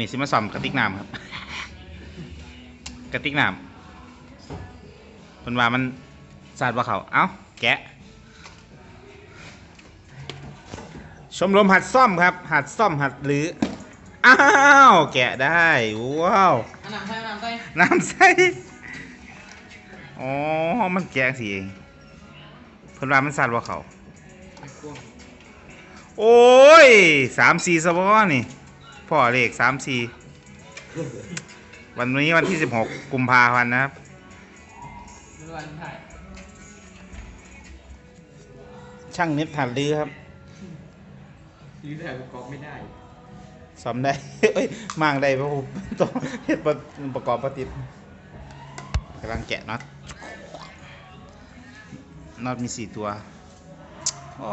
นี้สิมาซ่อมกระติกน้ำครับ กระติกน้ำเพิ่นว่ามันสาดว่าเขาเอ้าแกะ ชมรมหัดซ่อมครับ หัดซ่อมหัดหรือ อ้าวแกะได้ว้าวน้ำใส่อันน้ำใส่น้ำใสอ๋อ มันแกะสิเองเพิ่นว่ามันสั่นว่าเขาโอ้ยสามสี่สบอนี่ พ่อเลขสามสี่วันนี้วันที่สิบหกกุมภาพันธ์นะครับเมื่อวันถ่ายช่างเน็ตหัดลือครับซื้อแต่ประกอบไม่ได้ซ่อมได้ เอ้ยมางได้เพราะผมต้องเฮ็ดประประกอบประติดกำลังแกะน็อตน็อตมีสี่ตัวอ๋อ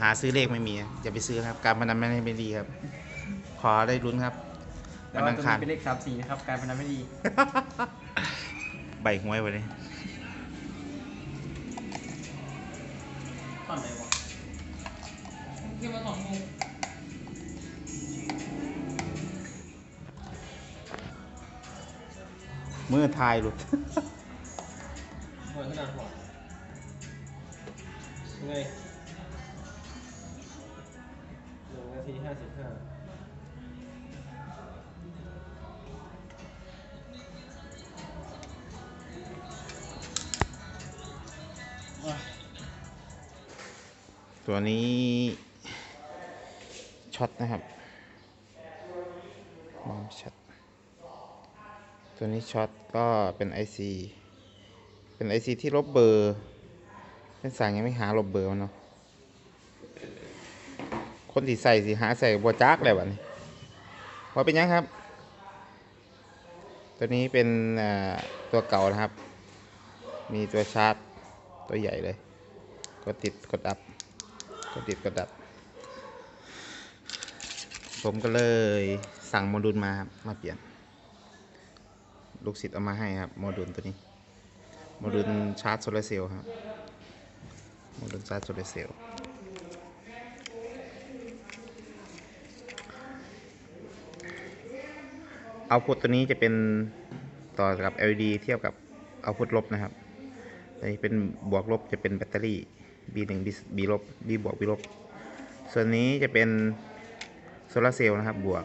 หาซื้อเลขไม่มีอย่าไปซื้อครับ การพนันไม่ได้ไม่ดีครับ ขอได้ลุ้นครับแต่วันว่าอังตัวคารนี้เป็นเลขสามสี่นะครับ การพนันไม่ดี ใบหวยไปเลยตอนไหนวะคิดว่าสองโมงมือทายหลุดหัวขนาดหัวยังไงหนึ่งนาทีห้าสิบห้า ตัวนี้ช็อตนะครับมองช็อตตัวนี้ช็อตก็เป็น IC เป็น IC ที่ลบเบอร์เป็นสั่งยังไม่หาลบเบอร์มันเนาะคนที่ใส่สิหาใส่บัวจักเลยวันนี้พอเป็นยังครับ ตัวนี้เป็นตัวเก่านะครับ มีตัวชาร์จตัวใหญ่เลย กดติดกดดับ กดติดกดดับ ผมก็เลยสั่งโมดูลมาครับมาเปลี่ยน ลูกศิษย์เอามาให้ครับโมดูลตัวนี้โมดูลชาร์จโซลาร์เซลล์ครับโมดูลชาร์จโซลาร์เซลล์เอาพุทตัวนี้จะเป็นต่อกับ LED เทียบกับเอาพุทลบนะครับอันนี้เป็นบวกลบจะเป็นแบตเตอรี่ B1 B B ลบ B บวก B ลบ ส่วนนี้จะเป็นโซลาร์เซลล์นะครับ บวก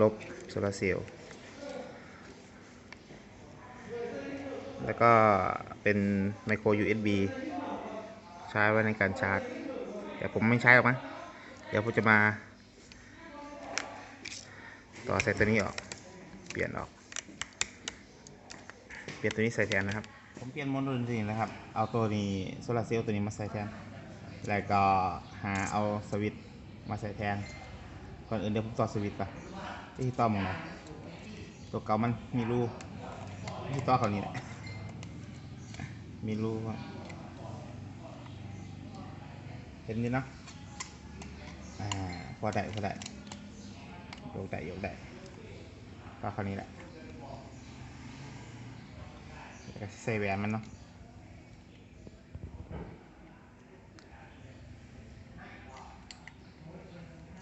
ลบโซลาร์เซลล์ แล้วก็เป็นไมโคร USB ใช้ไว้ในการชาร์จ แต่ผมไม่ใช้หรอกนะเดี๋ยวผมจะมา ต่อใส่ตัวนี้ออก เปลี่ยนออก เปลี่ยนตัวนี้ใส่แทนนะครับ ผมเปลี่ยนโมดูลตัวนี้นะครับ เอาตัวนี้โซลาร์เซลล์ตัวนี้มาใส่แทน แล้วก็หาเอาสวิตช์มาใส่แทน ก่อนอื่นเดี๋ยวผมต่อสวิตช์ก่อนที่ต่อมองหน่อยตัวเก่ามันมีรูที่ต่อเขานี่แหละ มีรูเห็นดีเนาะอ่าพอได้พอได้ยกได้ยกได้ต่อเขานี้แหละ ก็ใส่แหวนมันเนาะ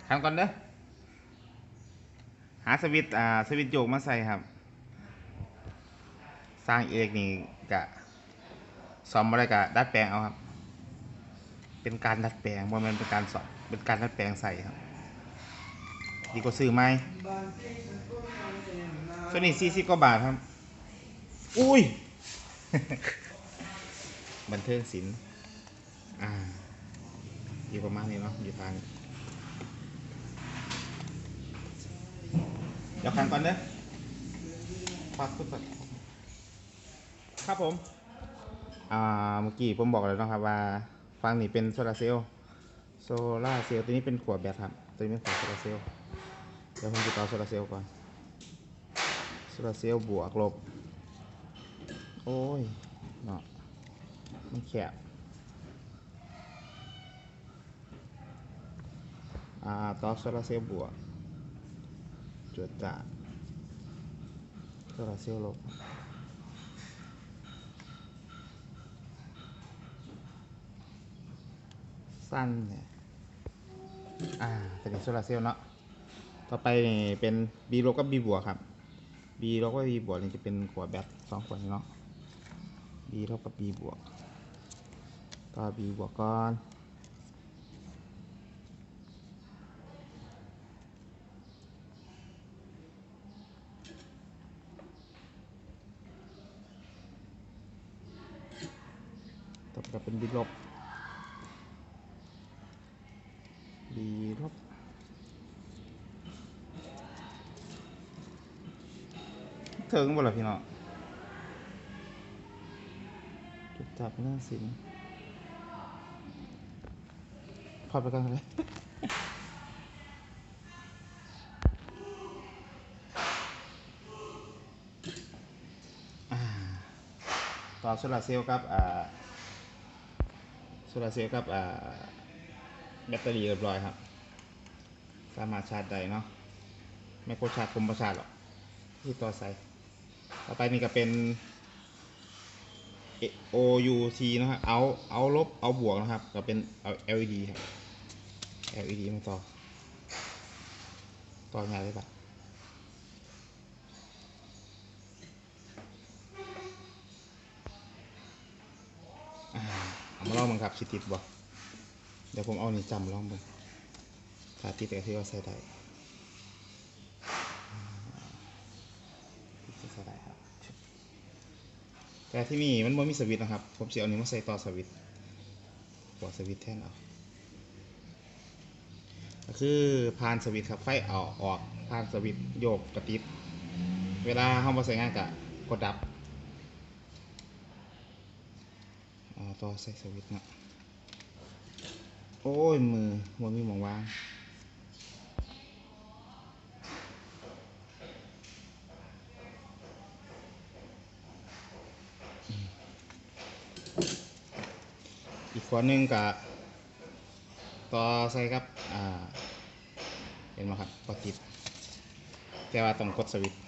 ทำก่อนเด้อ หาสวิตอ่า สวิตโยกมาใส่ครับ สร้างเอกนี่กะซ่อมอะไรกะดัดแปลงเอาครับ เป็นการดัดแปลงว่ามันเป็นการสอบเป็นการดัดแปลงใส่ครับ ดีกว่าซื้อไหมตัวนี้สี่สิบกว่าบาทครับ อุ้ย บันเทิงศิลป์อ่า อยู่ประมาณนี้เนาะ อยู่ทาง เดี๋ยวคันก่อนเด้อพักพุทธครับผม อ่า เมื่อกี้ผมบอกแล้วนะครับว่าฟังนี่เป็นโซลาร์เซลล์ โซลาร์เซลล์ตัวนี้เป็นขวดแบตครับ ตัวนี้เป็นขวดโซลาร์เซลล์ เดี๋ยวผมจะต่อโซลาร์เซลล์ก่อน โซลาร์เซลล์บวกลบ โอ้ยเนาะมันแคบอ่าต่อโซลาเซลล์บวกจวดจ่าโซลาเซลล์ลบสั้นเนี่ยอ่าเป็นโซลาเซลล์เนาะต่อไปเป็น B ลบกับ B บวกครับ B ลบกับ B บวกนี่จะเป็นขวดแบตสองขวดนี่เนาะ B ลบกับ B บวกต่อ B บวกก่อนต่อไปเป็น B ลบ B ลบถึงบ่ล่ะพี่น้อง จับเรื่องสินพอดไปกันเลยต่อโซลาร์เซลล์ครับอ่าโซลาร์เซลล์ครับอ่าแบตเตอรี่เรียบร้อยครับ สามารถชาร์จได้เนาะไม่โคชาร์จผมประชาร์จหรอกที่ต่อใส่ต่อไปนี่ก็เป็น O U T นะครับ เอา เอาลบ เอาบวกนะครับ ก็เป็นเอา LED ครับ LED มาต่อ ต่อง่ายเลยปะอ่าเอามาลองมึงครับสิติดบ่เดี๋ยวผมเอานี่จำลองมึงถ้าติดก็คือเอาใส่ได้ ใส่ได้ครับ แต่ที่นี่มันไม่มีสวิตนะครับ ผมจะเอานี้มาใส่ต่อสวิตช์กดสวิตแทนเอาก็คือพานสวิตครับไฟเอาออกพานสวิตโยกกระติดเวลาเข้ามาใส่งานกะกดดับต่อใส่สวิตนะโอ้ยมือมันมีหมองวาง ขวดหนึ่งกับต่อใส่ครับ อ่า เห็นไหมครับก็ติด แต่ว่าต้องกดสวิตช์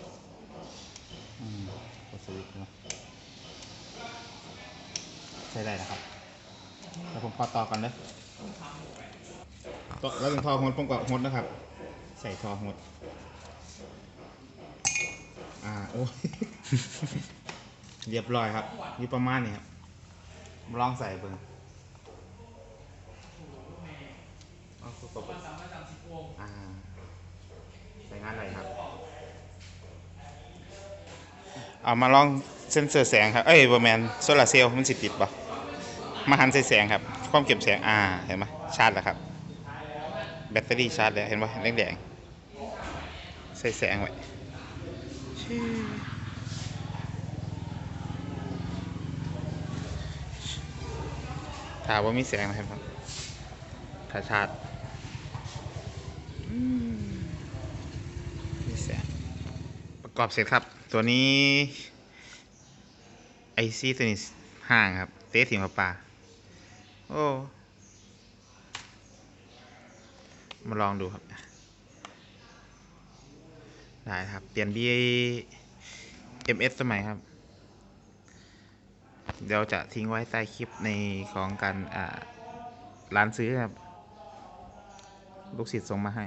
กดสวิตช์นะใช้ได้นะครับ แล้วผมขอต่อกันเลยต่อแล้วถึงทอหดผมก็หดนะครับ ใส่ทอหด อ่า โอ้ย เรียบร้อยครับ อยู่ประมาณนี้ครับ ลองใส่เบิ่ง เอาสุกบอ่าใส่งานอะไรครับเอามาลองเซ็นเซอร์แสงครับ เอ้ยบอแมนโซลาเซลล์มันสิติดปะมาหันใส่แสงครับ ความเก็บแสง อ่า เห็นไหมชาร์จแล้วครับ แบตเตอรี่ชาร์จแล้ว เห็นปะแดงๆใส่แสงไว้ชื่อถามว่ามีแสงนะครับถ้าชาร์จ แสงประกอบเสร็จครับ ตัวนี้ไอซีตัวนี้ห่างครับ เตะถิ่มปลาโอ้มาลองดูครับ ได้ครับ เปลี่ยน BA MS สมัยครับ เดี๋ยวจะทิ้งไว้ใต้คลิปในของการร้านซื้อครับ ลูกศิษย์ส่งมาให้